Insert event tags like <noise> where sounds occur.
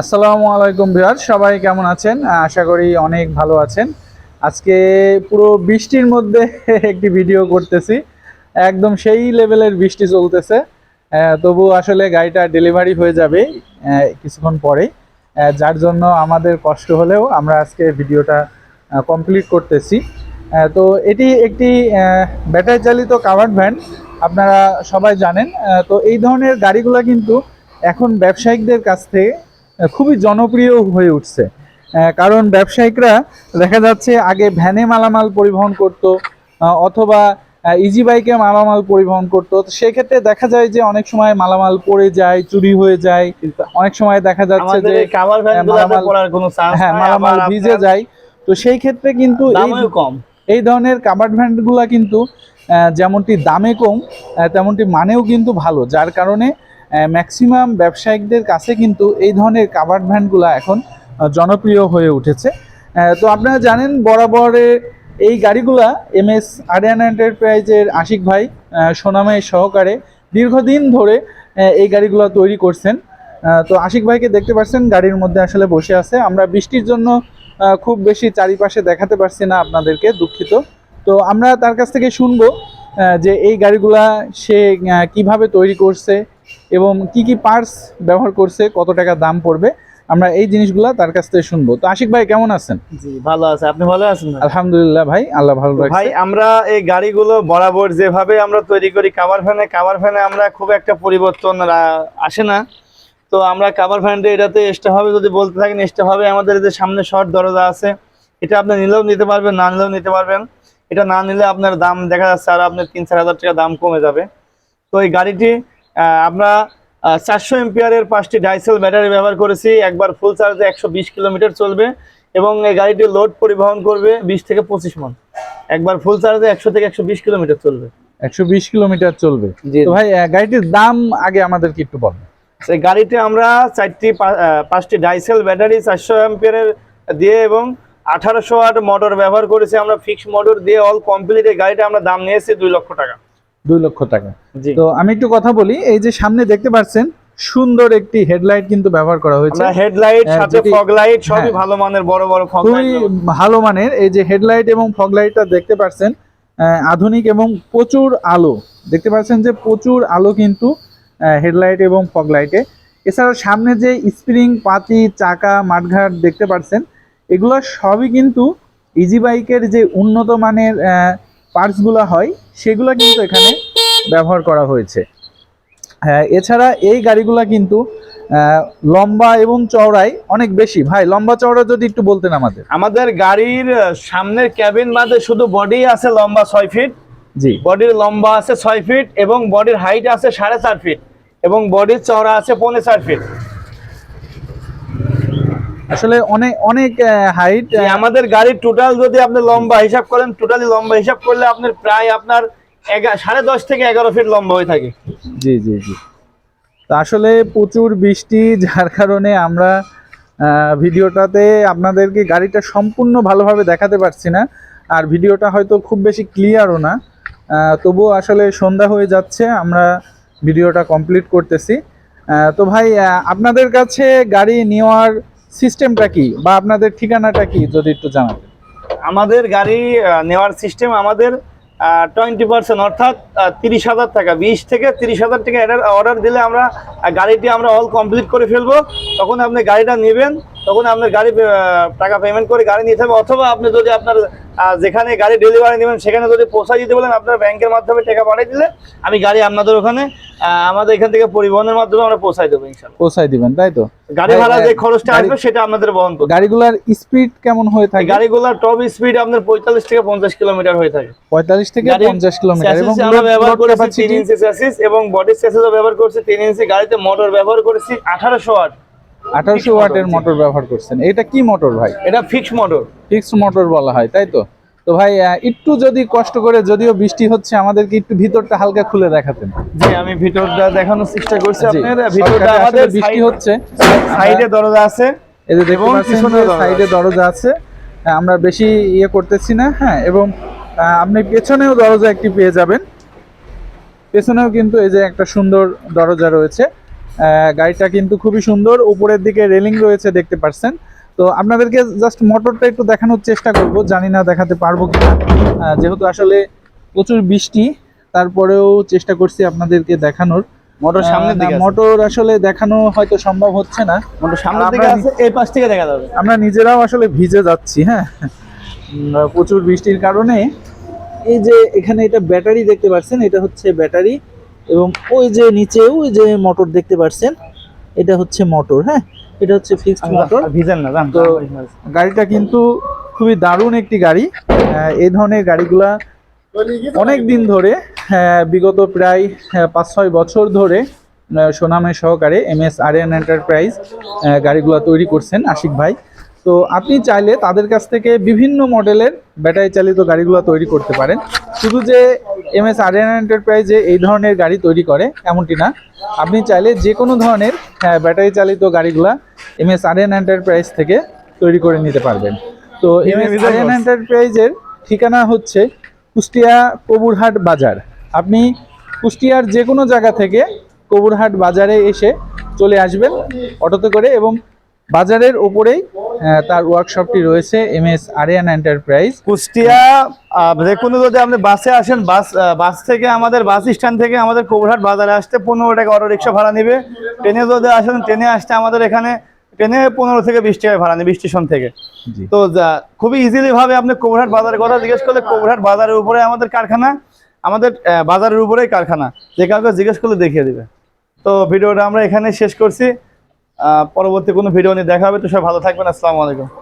আসসালামু আলাইকুম বিহার সবাই কেমন আছেন? আশা করি অনেক ভালো আছেন। আজকে পুরো বৃষ্টির মধ্যে <laughs> একটি ভিডিও করতেছি। একদম সেই লেভেলের বৃষ্টি চলতেছে। তবু আসলে গাড়িটা ডেলিভারি হয়ে যাবে কিছুক্ষণ আহ, যার জন্য আমাদের কষ্ট হলেও আমরা আজকে ভিডিওটা কমপ্লিট করতেছি। তো এটি একটি ব্যাটারি চালিত কাভার্ড ভ্যান আপনারা সবাই জানেন। তো এই ধরনের গাড়িগুলো কিন্তু এখন ব্যবসায়িকদের কাছ থেকে খুবই জনপ্রিয় হয়ে উঠছে। কারণ ব্যবসায়িকরা দেখা যাচ্ছে আগে ভ্যানে মালামাল পরিবহন করত অথবা ইজি বাইকে মালামাল পরিবহন করতো। তো সেক্ষেত্রে দেখা যায় যে অনেক সময় মালামাল পড়ে যায় চুরি হয়ে যায়। অনেক সময় দেখা যাচ্ছে যে হ্যাঁ মালামাল ভিজে যায়। তো সেই ক্ষেত্রে কিন্তু কম। এই ধরনের কাবার্ড ভ্যানগুলো কিন্তু যেমনটি দামে কম তেমনটি মানেও কিন্তু ভালো। যার কারণে ম্যাক্সিমাম ব্যবসায়িকদের কাছে কিন্তু এই ধরনের কাবার্ড ভ্যানগুলো এখন জনপ্রিয় হয়ে উঠেছে। তো আপনারা জানেন বরাবরে এই গাড়িগুলা এম এস আরিয়ান এন্টারপ্রাইজের আশিক ভাই সোনামাই সহকারে দীর্ঘদিন ধরে এই গাড়িগুলো তৈরি করছেন। তো আশিক ভাইকে দেখতে পাচ্ছেন, গাড়ির মধ্যে আসলে বসে আছে। আমরা বৃষ্টির জন্য খুব বেশি চারিপাশে দেখাতে পারছি না আপনাদেরকে, দুঃখিত। তো আমরা তার কাছ থেকে শুনব যে এই গাড়িগুলা সে কীভাবে তৈরি করছে এবং কি কি পার্টস ব্যবহার করছে কত টাকা দাম পড়বে আমরা এই জিনিসগুলা তার কাছ থেকে শুনব। তো আশিক ভাই কেমন আছেন? জি ভালো আছে। আপনি ভালো আছেন আলহামদুলিল্লাহ ভাই আল্লাহ ভালো ভাই আমরা এই গাড়িগুলো বরাবর যেভাবে আমরা তৈরি করি কাভার ফ্যানে কাভার ফ্যানে আমরা খুব একটা পরিবর্তন আসে না। তো আমরা কাভার ফ্যানটা এটাতে এক্সট্রা হবে যদি বলতে থাকেন এক্সট্রা হবে আমাদের যে সামনে শর্ট দরজা আছে এটা আপনি নিলেও নিতে পারবেন না নিলেও নিতে পারবেন। এটা না নিলে আপনার দাম দেখা যাচ্ছে আর আপনার তিন চার হাজার টাকা দাম কমে যাবে। তো এই গাড়িটি আমরা চারশো এমপিয়ারের পাঁচটি ডাইসেল ব্যাটারি ব্যবহার করেছি। একবার ফুল চার্জে একশো বিশ কিলোমিটার চলবে এবং এই গাড়িটি লোড পরিবহন করবে বিশ থেকে পঁচিশ মন। একবার ফুল চার্জে একশো থেকে একশো বিশ কিলোমিটার চলবে। একশো বিশ কিলোমিটার চলবে। তো ভাই গাড়িটির দাম আগে আমাদেরকে একটু বলেন। সেই গাড়িতে আমরা চারটি পাঁচটি ডাইসেল ব্যাটারি চারশো অ্যাম্পিয়ারের দিয়ে এবং আঠারোশো ওয়াট মোটর ব্যবহার করেছি। আমরা ফিক্স মোটর দিয়ে অল কমপ্লিট এই গাড়িটা আমরা দাম নিয়েছি দুই লক্ষ টাকা। দুই লক্ষ টাকা। তো আমি একটু কথা বলি এই যে সামনে দেখতে পাচ্ছেন সুন্দর একটি হেডলাইট কিন্তু ব্যবহার করা হয়েছে। হেডলাইট হ্যাঁ, সাথে ফগ লাইট সবই হ্যাঁ। ভালো মানের বড় বড় ফগ লাইট ভালো মানের এই যে হেডলাইট এবং ফগ লাইটটা দেখতে পাচ্ছেন আধুনিক এবং প্রচুর আলো। দেখতে পাচ্ছেন যে প্রচুর আলো কিন্তু হেডলাইট এবং ফগ লাইটে। এছাড়া সামনে যে স্প্রিং পাতি চাকা মাঠঘাট দেখতে পাচ্ছেন এগুলো সবই কিন্তু ইজি বাইকের যে উন্নত মানের পার্টসগুলো হয় সেগুলো কিন্তু এখানে ব্যবহার করা হয়েছে। হ্যাঁ এছাড়া এই গাড়িগুলা কিন্তু লম্বা এবং চওড়ায় অনেক বেশি। ভাই লম্বা চওড়া যদি একটু বলতেন আমাদের। আমাদের গাড়ির সামনের ক্যাবিন বাদে শুধু বডি আছে লম্বা ছয় ফিট জি। বডির লম্বা আছে ছয় ফিট এবং বডির হাইট আছে সাড়ে চার ফিট এবং বডির চওড়া আছে পৌনে চার ফিট আসলে অনেক অনেক হাইট আমাদের গাড়ির টোটাল যদি আপনি লম্বা হিসাব করেন টোটালি লম্বা হিসাব করলে আপনার প্রায় আপনার সাড়ে দশ থেকে এগারো ফিট লম্বা হয়ে থাকে। জি জি জি। তো আসলে প্রচুর বৃষ্টি যার কারণে আমরা ভিডিওটাতে আপনাদেরকে গাড়িটা সম্পূর্ণ ভালোভাবে দেখাতে পারছি না। আর ভিডিওটা হয়তো খুব বেশি ক্লিয়ারও না। তবুও আসলে সন্ধ্যা হয়ে যাচ্ছে আমরা ভিডিওটা কমপ্লিট করতেছি। তো ভাই আপনাদের কাছে গাড়ি নেওয়ার সিস্টেমটা কি বা আপনাদের ঠিকানাটা কি যদি একটু জানাতেন? আমাদের গাড়ি নেওয়ার সিস্টেম আমাদের টোয়েন্টি পার্সেন্ট অর্থাৎ তিরিশ হাজার টাকা। বিশ থেকে তিরিশ হাজার টাকা অর্ডার দিলে আমরা গাড়িটি আমরা অল কমপ্লিট করে ফেলব। তখন আপনি গাড়িটা নেবেন তখন আপনার গাড়ি টাকা পেমেন্ট করে গাড়ি নিতে হবে অথবা আপনি যদি আপনার যেখানে গাড়ি ডেলিভারি নেবেন সেখানে যদি পৌঁছাই দিতে বলেন আপনার ব্যাংকের মাধ্যমে টাকা পাঠিয়ে দিলে আমি গাড়ি আপনাদের ওখানে আমাদের এখান থেকে পরিবহনের মাধ্যমে আমরা পৌঁছাই দেবো ইনশাল্লাহ। পৌঁছায় দিবেন তাই তো? গাড়ি ভাড়া যে খরচটা আসবে সেটা আপনাদের বহন করতে হবে। গাড়িগুলোর স্পিড কেমন হয়ে থাকে? গাড়িগুলোর টপ স্পিড আপনার পঁয়তাল্লিশ থেকে পঞ্চাশ কিলোমিটার হয়ে থাকে। পঁয়তাল্লিশ থেকে পঞ্চাশ কিলোমিটার এবং আমরা ব্যবহার করেছি তিন ইঞ্চি এবং বডি চ্যাসিসও ব্যবহার করছি তিন ইঞ্চি গাড়িতে মোটর ব্যবহার করেছি আঠারোশো ওয়াট আঠারোশো ওয়াটের মোটর ব্যবহার করছেন। এটা কি মোটর ভাই? এটা ফিক্স মোটর ফিক্সড মোটর বলা হয় তাই তো? তো ভাই একটু যদি কষ্ট করে যদিও বৃষ্টি হচ্ছে আমাদেরকে একটু ভিতরটা হালকা খুলে দেখাতেন। জি আমি ভিতরটা দেখানোর চেষ্টা করছি আপনার ভিতরটা আমাদের বৃষ্টি হচ্ছে। সাইডে দরজা আছে এই যে দরজা সাইডে দরজা আছে। আমরা বেশি ইয়ে করতেছি না হ্যাঁ এবং আপনি পেছনেও দরজা একটি পেয়ে যাবেন। পেছনেও কিন্তু এই যে একটা সুন্দর দরজা রয়েছে। গাড়িটা কিন্তু খুবই সুন্দর। উপরের দিকে রেলিং রয়েছে দেখতে পাচ্ছেন তো আপনাদেরকে জাস্ট মোটরটা একটু দেখানোর চেষ্টা করব। জানি না দেখাতে পারব কিনা। আহ, যেহেতু আসলে প্রচুর বৃষ্টি তারপরেও চেষ্টা করছি আপনাদেরকে দেখানোর। মোটর সামনের দিকে মোটর আসলে দেখানো হয়তো সম্ভব হচ্ছে না। মোটর সামনের দিকে আছে এই পাশ থেকে দেখা যাবে। আমরা নিজেরাও আসলে ভিজে যাচ্ছি হ্যাঁ। প্রচুর বৃষ্টির কারণে। এই যে এখানে এটা ব্যাটারি দেখতে পাচ্ছেন এটা হচ্ছে ব্যাটারি। এবং ওই যে নিচে ওই যে মোটর দেখতে পাচ্ছেন এটা হচ্ছে মোটর হ্যাঁ? এটা হচ্ছে ফিক্সড মোটর ভিজেন না তো গাড়িটা কিন্তু খুবই দারুণ একটি গাড়ি। এই ধরনের গাড়িগুলা অনেক দিন ধরে বিগত প্রায় পাঁচ ছয় বছর ধরে সুনামের সহকারে এম এস আরিয়ান এন্টারপ্রাইজ গাড়িগুলো তৈরি করছেন আশিক ভাই। তো আপনি চাইলে তাদের কাছ থেকে বিভিন্ন মডেলের ব্যাটারি চালিত গাড়িগুলো তৈরি করতে পারেন। শুধু যে এম এস আরিয়ান এন্টারপ্রাইজে এই ধরনের গাড়ি তৈরি করে এমনটি না। আপনি চাইলে যে কোনো ধরনের আহ, ব্যাটারি চালিত গাড়িগুলা এম এস আরিয়ান এন্টারপ্রাইজ থেকে তৈরি করে নিতে পারবেন। তো এম এস আরিয়ান এন্টারপ্রাইজের ঠিকানা হচ্ছে কুষ্টিয়া কবুরহাট বাজার। আপনি কুষ্টিয়ার যে কোনো জায়গা থেকে কবুরহাট বাজারে এসে চলে আসবেন অটোতে করে এবং বাজারের ওপরেই তার ওয়ার্কশপটি রয়েছে M S Ariyan enterprise Kushtia যে কোনো যদি আপনি বাসে আসেন বাস বাস থেকে আমাদের বাস স্ট্যান্ড থেকে আমাদের কোবরহাট বাজারে আসতে পনেরো টাকা অটো রিক্সা ভাড়া নেবে। ট্রেনে যদি আসেন ট্রেনে আসতে আমাদের এখানে ট্রেনে পনেরো থেকে বিশ টাকা ভাড়া নেবে স্টেশন থেকে। তো খুবই ইজিলি ভাবে আপনি কোবরহাট বাজারের কথা জিজ্ঞেস করলে কোবরহাট বাজারের উপরে আমাদের কারখানা আমাদের বাজারের উপরেই কারখানা। যে কাউকে জিজ্ঞেস করলে দেখিয়ে দিবে। তো ভিডিওটা আমরা এখানে শেষ করছি। পরবর্তী কোনো ভিডিও নিয়ে দেখা হবে তো সব ভালো থাকবেন আসসালামু আলাইকুম।